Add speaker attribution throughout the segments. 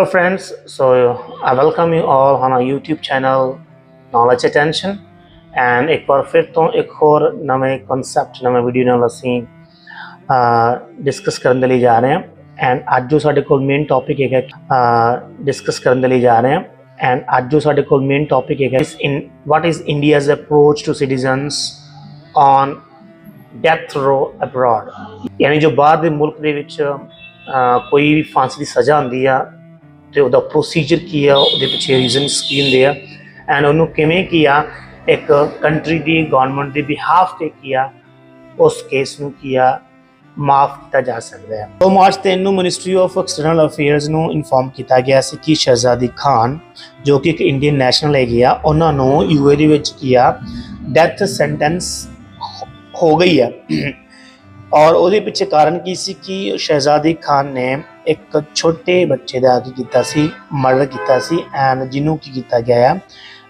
Speaker 1: Hello friends, so I welcome you all on our YouTube channel Knowledge Attention. And ਇੱਕ ਵਾਰ ਫਿਰ ਤੋਂ ਇੱਕ ਹੋਰ ਨਵੇਂ ਕਨਸੈਪਟ ਨਵੇਂ ਵੀਡੀਓ ਨਾਲ ਅਸੀਂ ਡਿਸਕਸ ਕਰਨ ਦੇ ਲਈ ਜਾ ਰਹੇ ਹਾਂ ਐਂਡ ਅੱਜ ਜੋ ਸਾਡੇ ਕੋਲ ਮੇਨ ਟੌਪਿਕ ਹੈਗਾ ਡਿਸਕਸ ਕਰਨ ਦੇ ਲਈ ਜਾ ਰਹੇ ਹਾਂ ਐਂਡ ਅੱਜ ਜੋ ਸਾਡੇ ਕੋਲ ਮੇਨ ਟੌਪਿਕ ਹੈਗਾ ਇਸ in what is India's approach to citizens on death row abroad ਯਾਨੀ ਜੋ ਬਾਹਰ ਦੇ ਮੁਲਕ ਦੇ ਵਿੱਚ ਕੋਈ ਵੀ ਫਾਂਸੀ ਦੀ ਸਜ਼ਾ ਹੁੰਦੀ ਆ ਤੇ ਉਹਦਾ ਪ੍ਰੋਸੀਜਰ ਕੀ ਆ, ਉਹਦੇ ਪਿੱਛੇ ਰੀਜ਼ਨਸ ਕੀ ਹੁੰਦੇ ਆ ਐਂਡ ਉਹਨੂੰ ਕਿਵੇਂ ਕੀ ਆ, ਇੱਕ ਕੰਟਰੀ ਦੀ ਗਵਰਨਮੈਂਟ ਦੇ ਬਿਹਾਫ ਤੇ ਕੀ ਆ, ਉਸ ਕੇਸ ਨੂੰ ਕੀ ਆ, ਮਾਫ ਕੀਤਾ ਜਾ ਸਕਦਾ ਹੈ। ਤੋਂ ਮਾਰਚ 3 ਨੂੰ ਮਿਨਿਸਟਰੀ ਆਫ ਐਕਸਟਰਨਲ ਅਫੇਅਰਸ ਨੂੰ ਇਨਫੋਰਮ ਕੀਤਾ ਗਿਆ ਸੀ ਕਿ ਸ਼ਹਿਜ਼ਾਦੀ ਖਾਨ, ਜੋ ਕਿ ਇੱਕ ਇੰਡੀਅਨ ਨੈਸ਼ਨਲ ਹੈਗੇ ਆ, ਉਹਨਾਂ ਨੂੰ ਯੂਏ ਦੇ ਵਿੱਚ ਕੀ ਆ ਡੈਥ ਸੈਂਟੈਂਸ ਹੋ ਗਈ ਹੈ ਔਰ ਉਹਦੇ ਪਿੱਛੇ ਕਾਰਨ ਕੀ ਸੀ ਕਿ ਸ਼ਹਿਜ਼ਾਦੀ ਖਾਨ ਨੇ ਇੱਕ ਛੋਟੇ ਬੱਚੇ ਦਾ ਕੀ ਕੀਤਾ ਸੀ, ਮਰਡਰ ਕੀਤਾ ਸੀ ਐਂਡ ਜਿਹਨੂੰ ਕੀ ਕੀਤਾ ਗਿਆ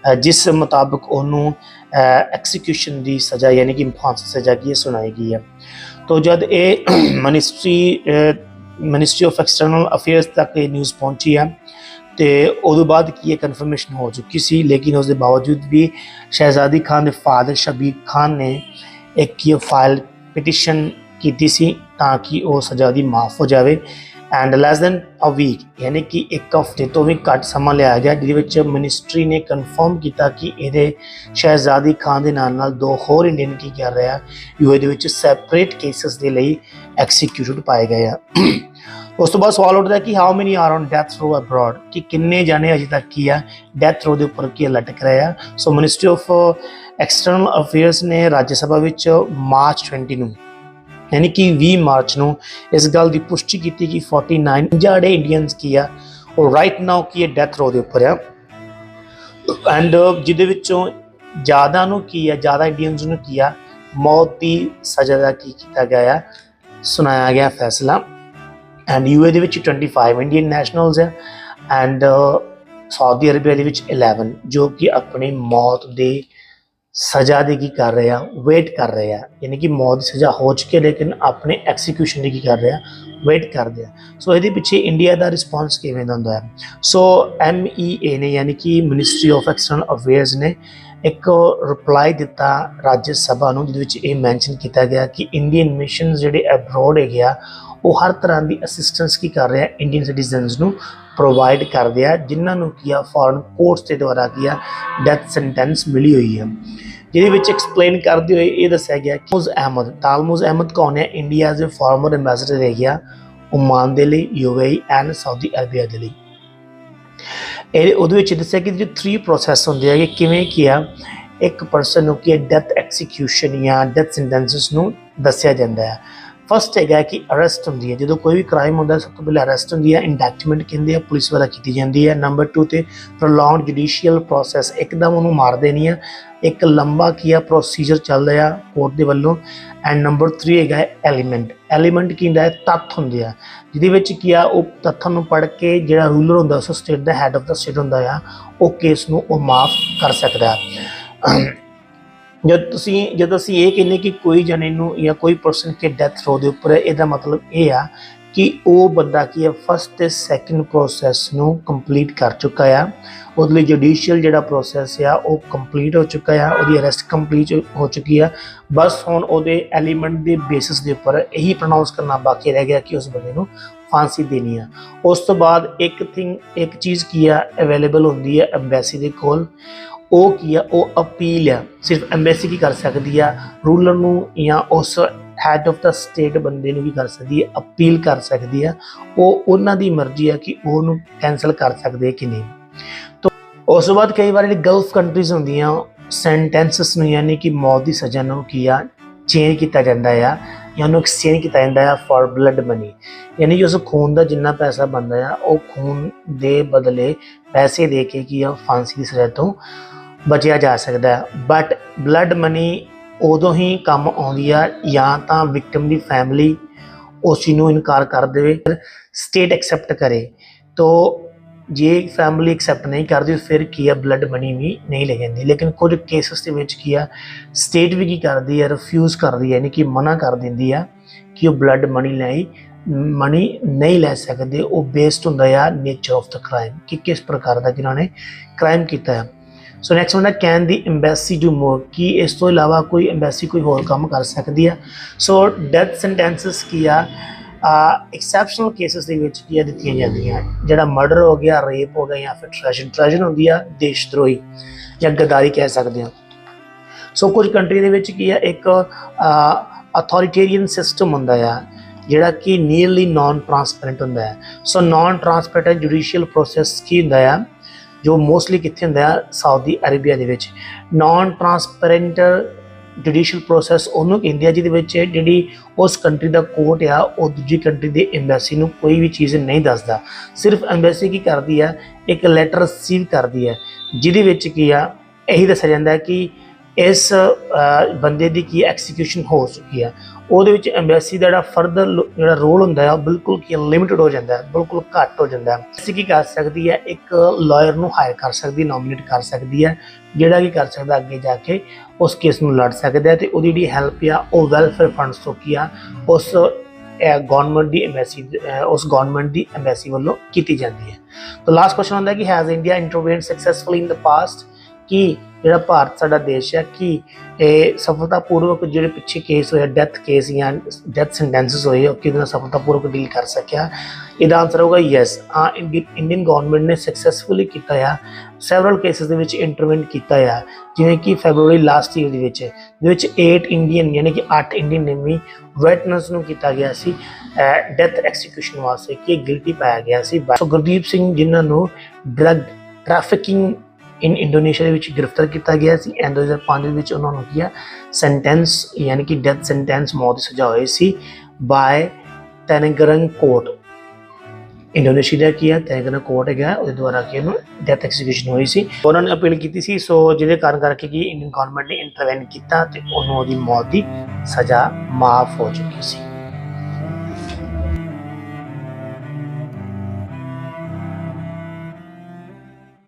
Speaker 1: ਆ ਜਿਸ ਮੁਤਾਬਕ ਉਹਨੂੰ ਐਕਸੀਕਿਊਸ਼ਨ ਦੀ ਸਜ਼ਾ ਯਾਨੀ ਕਿ ਫਾਂਸੀ ਦੀ ਸਜ਼ਾ ਕੀ ਹੈ, ਸੁਣਾਈ ਗਈ ਹੈ ਤੋ ਜਦ ਇਹ ministry ministry of external affairs ਤੱਕ ਇਹ ਨਿਊਜ਼ ਪਹੁੰਚੀ ਹੈ ਤੇ ਉਦੋਂ ਬਾਅਦ ਕੀ ਇਹ ਕਨਫਰਮੇਸ਼ਨ ਹੋ ਚੁੱਕੀ ਸੀ, ਲੇਕਿਨ ਉਸ ਦੇ ਬਾਵਜੂਦ ਵੀ ਸ਼ਹਿਜ਼ਾਦੀ ਖਾਨ ਦੇ ਫਾਦਰ ਸ਼ਬੀਰ ਖਾਨ ਨੇ ਇੱਕ ਇਹ ਫਾਈਲ ਪਟੀਸ਼ਨ ਕੀਤੀ ਸੀ ਤਾਂ ਕਿ ਉਹ ਸਜ਼ਾ ਦੀ ਮਾਫ ਹੋ ਜਾਵੇ and less than a week ਯਾਨੀ ਕਿ ਇੱਕ ਹਫ਼ਤੇ ਤੋਂ ਵੀ ਘੱਟ ਸਮਾਂ ਲਿਆ ਗਿਆ, ਜਿਹਦੇ ਵਿੱਚ ਮਿਨਿਸਟਰੀ ਨੇ ਕਨਫਰਮ ਕੀਤਾ ਕਿ ਇਹਦੇ ਸ਼ਹਿਜ਼ਾਦੀ ਖਾਨ ਦੇ ਨਾਲ ਨਾਲ ਦੋ ਹੋਰ ਇੰਡੀਅਨ ਕੀ ਕਰ ਰਿਹਾ ਯੂਏ ਦੇ ਵਿੱਚ ਸੈਪਰੇਟ ਕੇਸਸ ਦੇ ਲਈ ਐਕਸੀਕਿਊਟਡ ਪਾਏ ਗਏ ਆ। ਉਸ ਤੋਂ ਬਾਅਦ ਸਵਾਲ ਉੱਠਦਾ ਕਿ how many are on death row abroad ਕਿ ਕਿੰਨੇ ਜਾਣੇ ਅਜੇ ਤੱਕ ਕੀ ਆ? ਡੈਥ ਰੋ ਦੇ ਉੱਪਰ ਕੀ ਲਟਕ ਰਹੇ ਆ? So ministry of external affairs ਨੇ ਰਾਜ ਸਭਾ ਵਿੱਚ ਮਾਰਚ 20 ਨੂੰ ਯਾਨੀ ਕਿ 20 ਮਾਰਚ ਨੂੰ ਇਸ ਗੱਲ ਦੀ ਪੁਸ਼ਟੀ ਕੀਤੀ ਕਿ 49 ਜਿਹੜੇ ਇੰਡੀਅਨਸ ਕੀ ਆ, ਉਹ ਰਾਈਟ ਨਾਓ ਕੀ ਹੈ ਡੈਥ ਰੋ ਦੇ ਉੱਪਰ ਆ। ਐਂਡ ਜਿਹਦੇ ਵਿੱਚੋਂ ਜ਼ਿਆਦਾ ਨੂੰ ਕੀ ਆ, ਜ਼ਿਆਦਾ ਇੰਡੀਅਨਸ ਨੂੰ ਕੀ ਆ, ਮੌਤ ਦੀ ਸਜ਼ਾ ਦਾ ਕੀ ਕੀਤਾ ਗਿਆ ਆ, ਸੁਣਾਇਆ ਗਿਆ ਫੈਸਲਾ। ਐਂਡ ਯੂਏ ਦੇ ਵਿੱਚ 25 ਇੰਡੀਅਨ ਨੈਸ਼ਨਲਸ ਆ ਐਂਡ ਸਾਊਦੀ ਅਰਬੀਆ ਦੇ ਵਿੱਚ 11 ਜੋ ਕਿ ਆਪਣੀ ਮੌਤ ਦੇ ਸਜ਼ਾ ਦੇ ਕੀ ਕਰ ਰਹੇ ਆ ਵੇਟ ਕਰ ਰਹੇ ਆ ਯਾਨੀ ਕਿ ਮੌਤ ਦੀ ਸਜ਼ਾ ਹੋ ਚੁੱਕੀ ਹੈ ਲੇਕਿਨ ਆਪਣੇ ਐਕਸੀਕਿਊਸ਼ਨ ਦੀ ਕੀ ਕਰ ਰਹੇ ਆ ਵੇਟ ਕਰਦੇ ਆ ਸੋ ਇਹਦੇ ਪਿੱਛੇ ਇੰਡੀਆ ਦਾ ਰਿਸਪੌਂਸ ਕਿਵੇਂ ਦਾ ਹੁੰਦਾ ਹੈ ਸੋ ਐਮਈਏ ਨੇ ਯਾਨੀ ਕਿ ਮਿਨਿਸਟਰੀ ਆਫ ਐਕਸਟਰਨਲ ਅਫੇਅਰਸ ਨੇ ਇੱਕ ਰਿਪਲਾਈ ਦਿੱਤਾ ਰਾਜ ਸਭਾ ਨੂੰ ਜਿਹਦੇ ਵਿੱਚ ਇਹ ਮੈਂਸ਼ਨ ਕੀਤਾ ਗਿਆ ਕਿ ਇੰਡੀਅਨ ਮਿਸ਼ਨ ਜਿਹੜੇ ਅਬਰੋਡ ਹੈਗੇ ਆ ਉਹ ਹਰ ਤਰ੍ਹਾਂ ਦੀ ਅਸਿਸਟੈਂਸ ਕੀ ਕਰ ਰਿਹਾ ਇੰਡੀਅਨ ਸਿਟੀਜ਼ਨਸ ਨੂੰ ਪ੍ਰੋਵਾਈਡ ਕਰਦੇ ਆ ਜਿਨ੍ਹਾਂ ਨੂੰ ਕੀ ਆ ਫੋਰਨ ਕੋਰਟਸ ਦੇ ਦੁਆਰਾ ਕੀ ਆ ਡੈਥ ਸੈਂਟੈਂਸ ਮਿਲੀ ਹੋਈ ਹੈ। ਜਿਹਦੇ ਵਿੱਚ ਐਕਸਪਲੇਨ ਕਰਦੇ ਹੋਏ ਇਹ ਦੱਸਿਆ ਗਿਆ ਕਿ ਮੁਜ਼ ਅਹਿਮਦ ਤਾਲਮੁਜ਼ ਅਹਿਮਦ ਕੌਣ ਹੈ? ਇੰਡੀਆ ਦੇ ਫਾਰਮਰ ਐਮਬੈਸਡਰ ਹੈ ਗਿਆ ਓਮਾਨ ਦੇ ਲਈ ਯੂਏਈ ਐਂਡ ਸਾਊਦੀ ਅਰਬੀਆ ਦੇ ਲਈ। ਇਹ ਉਹਦੇ ਵਿੱਚ ਦੱਸਿਆ ਕਿ ਜੋ 3 ਪ੍ਰੋਸੈਸ ਹੁੰਦੇ ਆ ਕਿ ਕਿਵੇਂ ਕੀ ਆ? ਇੱਕ ਪਰਸਨ ਨੂੰ ਕੀ ਡੈਥ ਐਕਸੀਕਿਊਸ਼ਨ ਜਾਂ ਡੈਥ ਸੈਂਟੈਂਸਸ ਨੂੰ ਦੱਸਿਆ ਜਾਂਦਾ ਹੈ। ਫਸਟ ਹੈਗਾ ਕਿ ਅਰੈਸਟ ਹੁੰਦੀ ਹੈ। ਜਦੋਂ ਕੋਈ ਵੀ ਕ੍ਰਾਈਮ ਹੁੰਦਾ, ਸਭ ਤੋਂ ਪਹਿਲਾਂ ਅਰੈਸਟ ਹੁੰਦੀ ਹੈ ਇੰਡੈਕਟਮੈਂਟ ਕਹਿੰਦੇ ਆ, ਪੁਲਿਸ ਵਾਲਾ ਕੀਤੀ ਜਾਂਦੀ ਹੈ। ਨੰਬਰ 2 ਤੇ ਪ੍ਰੋਲੌਂਗਡ ਜੁਡੀਸ਼ੀਅਲ ਪ੍ਰੋਸੈਸ ਇੱਕਦਮ ਉਹਨੂੰ ਮਾਰ ਦੇਣੀ ਆ। ਇੱਕ ਲੰਬਾ ਕੀ ਆ ਪ੍ਰੋਸੀਜਰ ਚੱਲਦਾ ਆ ਕੋਰਟ ਦੇ ਵੱਲੋਂ। ਐਂਡ ਨੰਬਰ 3 ਹੈਗਾ ਐਲੀਮੈਂਟ ਐਲੀਮੈਂਟ ਕੀ ਹੁੰਦਾ ਹੈ? ਤੱਥ ਹੁੰਦੇ ਆ। ਜਿਹਦੇ ਵਿੱਚ ਕੀ ਆ, ਉਹ ਤੱਥਾਂ ਨੂੰ ਪੜ੍ਹ ਕੇ ਜਿਹੜਾ ਰੂਲਰ ਹੁੰਦਾ, ਉਸ ਸਟੇਟ ਦਾ ਹੈੱਡ ਆਫ ਦਾ ਸਟੇਟ ਹੁੰਦਾ ਆ, ਉਹ ਕੇਸ ਨੂੰ ਉਹ ਮਾਫ ਕਰ ਸਕਦਾ। ਜਦ ਤੁਸੀਂ, ਜਦ ਅਸੀਂ ਇਹ ਕਹਿੰਦੇ ਕਿ ਕੋਈ ਜਣੇ ਨੂੰ ਜਾਂ ਕੋਈ ਪਰਸਨ ਕੇ ਡੈਥ ਰੋ ਦੇ ਉੱਪਰ ਇਹਦਾ ਮਤਲਬ ਇਹ ਆ ਕਿ ਉਹ ਬੰਦਾ ਕੀ ਹੈ ਫਸਟ ਤੇ ਸੈਕੰਡ ਪ੍ਰੋਸੈਸ ਨੂੰ ਕੰਪਲੀਟ ਕਰ ਚੁੱਕਾ ਆ। ਉਹਦੇ ਲਈ ਜੁਡੀਸ਼ੀਅਲ ਜਿਹੜਾ ਪ੍ਰੋਸੈਸ ਆ, ਉਹ ਕੰਪਲੀਟ ਹੋ ਚੁੱਕਾ ਆ, ਉਹਦੀ ਅਰੈਸਟ ਕੰਪਲੀਟ ਹੋ ਚੁੱਕੀ ਆ। ਬਸ ਹੁਣ ਉਹਦੇ ਐਲੀਮੈਂਟ ਦੇ ਬੇਸਿਸ ਦੇ ਉੱਪਰ ਇਹੀ ਪ੍ਰੋਨਾਂਸ ਕਰਨਾ ਬਾਕੀ ਰਹਿ ਗਿਆ ਕਿ ਉਸ ਬੰਦੇ ਨੂੰ ਫਾਂਸੀ ਦੇਣੀ ਆ। ਉਸ ਤੋਂ ਬਾਅਦ ਇੱਕ ਥਿੰਗ ਇੱਕ ਚੀਜ਼ ਕੀ ਆ ਅਵੇਲੇਬਲ ਹੁੰਦੀ ਹੈ ਐਮਬੈਸੀ ਦੇ ਕੋਲ। ਉਹ ਕੀ ਆ, ਉਹ ਅਪੀਲ ਆ। ਸਿਰਫ ਐਮਬੈਸੀ ਕੀ ਕਰ ਸਕਦੀ ਆ, ਰੂਲਰ ਨੂੰ ਜਾਂ ਉਸ ਹੈਡ ਆਫ ਦਾ ਸਟੇਟ ਬੰਦੇ ਨੂੰ ਵੀ ਕਰ ਸਕਦੀ ਹੈ ਅਪੀਲ ਕਰ ਸਕਦੀ ਆ। ਉਹ ਉਹਨਾਂ ਦੀ ਮਰਜ਼ੀ ਆ ਕਿ ਉਹਨੂੰ ਕੈਨਸਲ ਕਰ ਸਕਦੇ ਕਿ ਨਹੀਂ। ਤੋਂ ਉਸ ਤੋਂ ਬਾਅਦ ਕਈ ਵਾਰ ਜਿਹੜੀ ਗਲਫ ਕੰਟਰੀਜ਼ ਹੁੰਦੀਆਂ ਸੈਂਟੈਂਸਸ ਨੂੰ ਯਾਨੀ ਕਿ ਮੌਤ ਦੀ ਸਜ਼ਾ ਨੂੰ ਕੀ ਆ ਚੇਂਜ ਕੀਤਾ ਜਾਂਦਾ ਆ, ਜਾਂ ਉਹਨੂੰ ਐਕਸਚੇਂਜ ਕੀਤਾ ਜਾਂਦਾ ਆ ਫॉर ਬਲੱਡ ਮਨੀ ਯਾਨੀ ਕਿ ਉਸ ਖੂਨ ਦਾ ਜਿੰਨਾ ਪੈਸਾ ਬਣਦਾ ਆ, ਉਹ ਖੂਨ ਦੇ ਬਦਲੇ ਪੈਸੇ ਦੇ ਕੇ ਕੀ ਆ, ਫਾਂਸੀ ਦੀ ਸਜ਼ਾ ਤੋਂ ਬਚਿਆ ਜਾ ਸਕਦਾ ਹੈ। ਬਟ ਬਲੱਡ ਮਨੀ ਉਦੋਂ ਹੀ ਕੰਮ ਆਉਂਦੀ ਆ ਜਾਂ ਤਾਂ ਵਿਕਟਮ ਦੀ ਫੈਮਿਲੀ ਉਸ ਚੀਜ਼ ਨੂੰ ਇਨਕਾਰ ਕਰ ਦੇਵੇ ਸਟੇਟ ਐਕਸੈਪਟ ਕਰੇ। ਤੋ ਜੇ ਫੈਮਿਲੀ ਐਕਸੈਪਟ ਨਹੀਂ ਕਰਦੀ, ਫਿਰ ਕੀ ਆ? ਬਲੱਡ ਮਨੀ ਵੀ ਨਹੀਂ ਲੈ ਜਾਂਦੀ। ਲੇਕਿਨ ਕੁਝ ਕੇਸਸ ਦੇ ਵਿੱਚ ਕੀ ਆ? ਸਟੇਟ ਵੀ ਕੀ ਕਰਦੀ ਹੈ ਰਿਫਿਊਜ਼ ਕਰਦੀ ਹੈ ਯਾਨੀ ਕਿ ਮਨਾ ਕਰ ਦਿੰਦੀ ਆ ਕਿ ਉਹ ਬਲੱਡ ਮਨੀ ਲਈ ਮਨੀ ਨਹੀਂ ਲੈ ਸਕਦੇ। ਉਹ ਬੇਸਡ ਹੁੰਦਾ ਆ ਨੇਚਰ ਆਫ ਦਾ ਕ੍ਰਾਈਮ ਕਿ ਕਿਸ ਪ੍ਰਕਾਰ ਦਾ ਜਿਨ੍ਹਾਂ ਨੇ ਕ੍ਰਾਈਮ ਕੀਤਾ ਹੈ ਸੋ ਨੈਕਸਟ ਹੁੰਦਾ can the embassy do more ਕੀ ਇਸ ਤੋਂ ਇਲਾਵਾ ਕੋਈ ਐਮਬੈਸੀ ਕੋਈ ਹੋਰ ਕੰਮ ਕਰ ਸਕਦੀ ਆ? ਸੋ ਡੈਥ ਸੈਂਟੈਂਸਸ ਕੀ ਆ? ਐਕਸੈਪਸ਼ਨਲ ਕੇਸਸ ਦੇ ਵਿੱਚ ਕੀ ਆ ਦਿੱਤੀਆਂ ਜਾਂਦੀਆਂ? ਜਿਹੜਾ ਮਰਡਰ ਹੋ ਗਿਆ ਰੇਪ ਹੋ ਗਿਆ ਜਾਂ ਫਿਰ ਟ੍ਰੈਜਨ ਟ੍ਰੈਜਨ ਹੁੰਦੀ ਆ ਦੇਸ਼ ਦਰੋਹੀ ਜਾਂ ਗਦਾਰੀ ਕਹਿ ਸਕਦੇ ਆ। ਸੋ ਕੁਝ ਕੰਟਰੀ ਦੇ ਵਿੱਚ ਕੀ ਆ, ਇੱਕ ਅਥਾਰਟੇਰੀਅਨ ਸਿਸਟਮ ਹੁੰਦਾ ਆ, ਜਿਹੜਾ ਕਿ ਨੀਅਰਲੀ ਨਾਨ ਟਰਾਂਸਪੇਰੈਂਟ ਹੁੰਦਾ ਹੈ so non transparent judicial process ਕੀ ਹੁੰਦਾ ਆ? ਜੋ ਮੋਸਟਲੀ ਕਿੱਥੇ ਹੁੰਦਾ ਆ ਸਾਊਦੀ ਅਰੇਬੀਆ ਦੇ ਵਿੱਚ। ਨਾਨ ਟਰਾਂਸਪੇਰੈਂਟ ਜੁਡੀਸ਼ੀਅਲ ਪ੍ਰੋਸੈਸ ਉਹਨੂੰ ਕਹਿੰਦੇ ਆ ਜਿਹਦੇ ਵਿੱਚ ਜਿਹੜੀ ਉਸ ਕੰਟਰੀ ਦਾ ਕੋਰਟ ਆ, ਉਹ ਦੂਜੀ ਕੰਟਰੀ ਦੇ ਐਮਬੈਸੀ ਨੂੰ ਕੋਈ ਵੀ ਚੀਜ਼ ਨਹੀਂ ਦੱਸਦਾ। ਸਿਰਫ ਐਮਬੈਸੀ ਕੀ ਕਰਦੀ ਆ ਇੱਕ ਲੈਟਰ ਰਿਸੀਵ ਕਰਦੀ ਹੈ, ਜਿਹਦੇ ਵਿੱਚ ਕੀ ਆ, ਇਹੀ ਦੱਸਿਆ ਜਾਂਦਾ ਕਿ ਇਸ ਬੰਦੇ ਦੀ ਕੀ ਐਕਸੀਕਿਊਸ਼ਨ ਹੋ ਚੁੱਕੀ ਹੈ ਉਹਦੇ ਵਿੱਚ ਐਮਬੈਸੀ ਦਾ ਜਿਹੜਾ ਫਰਦਰ ਜਿਹੜਾ ਰੋਲ ਹੁੰਦਾ ਹੈ ਉਹ ਬਿਲਕੁਲ ਕੀ ਲਿਮਿਟਡ ਹੋ ਜਾਂਦਾ ਹੈ ਬਿਲਕੁਲ ਘੱਟ ਹੋ ਜਾਂਦਾ ਹੈ ਅਸੀਂ ਕੀ ਕਰ ਸਕਦੀ ਹੈ ਇੱਕ ਲਾਇਰ ਨੂੰ ਹਾਇਰ ਕਰ ਸਕਦੀ ਨੋਮੀਨੇਟ ਕਰ ਸਕਦੀ ਹੈ ਜਿਹੜਾ ਕੀ ਕਰ ਸਕਦਾ ਅੱਗੇ ਜਾ ਕੇ ਉਸ ਕੇਸ ਨੂੰ ਲੜ ਸਕਦਾ ਹੈ ਤੇ ਉਹਦੀ ਜਿਹੜੀ ਹੈਲਪ ਆ, ਉਹ ਵੈਲਫੇਅਰ ਫੰਡਸ ਤੋਂ ਕੀ ਆ, ਉਸ ਗਵਰਨਮੈਂਟ ਦੀ ਐਮਬੈਸੀ ਉਸ ਗਵਰਨਮੈਂਟ ਦੀ ਐਮਬੈਸੀ ਵੱਲੋਂ ਕੀਤੀ ਜਾਂਦੀ ਹੈ ਤਾਂ ਲਾਸਟ ਕੁਐਸਚਨ ਹੁੰਦਾ ਕਿ has India intervened successfully in the past ਕਿ ਜਿਹੜਾ ਭਾਰਤ ਸਾਡਾ ਦੇਸ਼ ਹੈ, ਕਿ ਇਹ ਸਫਲਤਾਪੂਰਵਕ ਜਿਹੜੇ ਪਿੱਛੇ ਕੇਸ ਹੋਇਆ ਡੈਥ ਕੇਸ ਜਾਂ ਡੈਥ ਸੈਂਟੈਂਸਸ ਹੋਏ ਉਹ ਕਿਹਦੇ ਨਾਲ ਸਫਲਤਾਪੂਰਵਕ ਡੀਲ ਕਰ ਸਕਿਆ? ਇਹਦਾ ਆਨਸਰ ਹੋਗਾ ਯੈਸ ਹਾਂ ਇੰਡੀਅਨ ਗਵਰਨਮੈਂਟ ਨੇ ਸਕਸੈਸਫੁਲੀ ਕੀਤਾ ਆ ਸੈਵਰਲ ਕੇਸਸ ਦੇ ਵਿੱਚ ਇੰਟਰਵੈਂਟ ਕੀਤਾ ਆ, ਜਿਵੇਂ ਕਿ ਫੈਬਰੂਅਰੀ ਲਾਸਟ ਈਅਰ ਦੇ ਵਿੱਚ ਦੇ ਵਿੱਚ 8 ਇੰਡੀਅਨ ਯਾਨੀ ਕਿ 8 ਇੰਡੀਅਨ ਨੇਮੀ ਵੈਟਨਸ ਨੂੰ ਕੀਤਾ ਗਿਆ ਸੀ ਡੈਥ ਐਕਸੀਕਿਊਸ਼ਨ ਵਾਸਤੇ, ਕਿ ਗਿਲਟੀ ਪਾਇਆ ਗਿਆ ਸੀ। ਸੋ ਗੁਰਦੀਪ ਸਿੰਘ ਜਿਨ੍ਹਾਂ ਨੂੰ ਡਰਗ ਟ੍ਰੈਫਿਕਿੰਗ ਇਨ ਇੰਡੋਨੇਸ਼ੀਆ ਦੇ ਵਿੱਚ ਗ੍ਰਿਫਤਾਰ ਕੀਤਾ ਗਿਆ ਸੀ ਐਂਡ 2005 ਦੇ ਵਿੱਚ ਉਹਨਾਂ ਨੂੰ ਕੀ ਆ ਸੈਂਟੈਂਸ ਯਾਨੀ ਕਿ ਡੈਥ ਸੈਂਟੈਂਸ ਮੌਤ ਦੀ ਸਜ਼ਾ ਹੋਈ ਸੀ ਬਾਏ ਤੈਨਗਰੰਗ ਕੋਰਟ ਇੰਡੋਨੇਸ਼ੀਆ ਦਾ ਕੀ ਹੈ ਤੈਨਗਰੰਗ ਕੋਰਟ ਹੈਗਾ, ਉਹਦੇ ਦੁਆਰਾ ਕਿ ਇਹਨੂੰ ਡੈਥ ਐਕਸੀਕਿਊਸ਼ਨ ਹੋਈ ਸੀ। ਉਹਨਾਂ ਨੇ ਅਪੀਲ ਕੀਤੀ ਸੀ ਸੋ ਜਿਹਦੇ ਕਾਰਨ ਕਰਕੇ ਕਿ ਇੰਡੀਅਨ ਗਵਰਨਮੈਂਟ ਨੇ ਇੰਟਰਵੈਨ ਕੀਤਾ ਤੇ ਉਹਨੂੰ ਉਹਦੀ ਮੌਤ ਦੀ ਸਜ਼ਾ ਮਾਫ ਹੋ ਚੁੱਕੀ ਸੀ।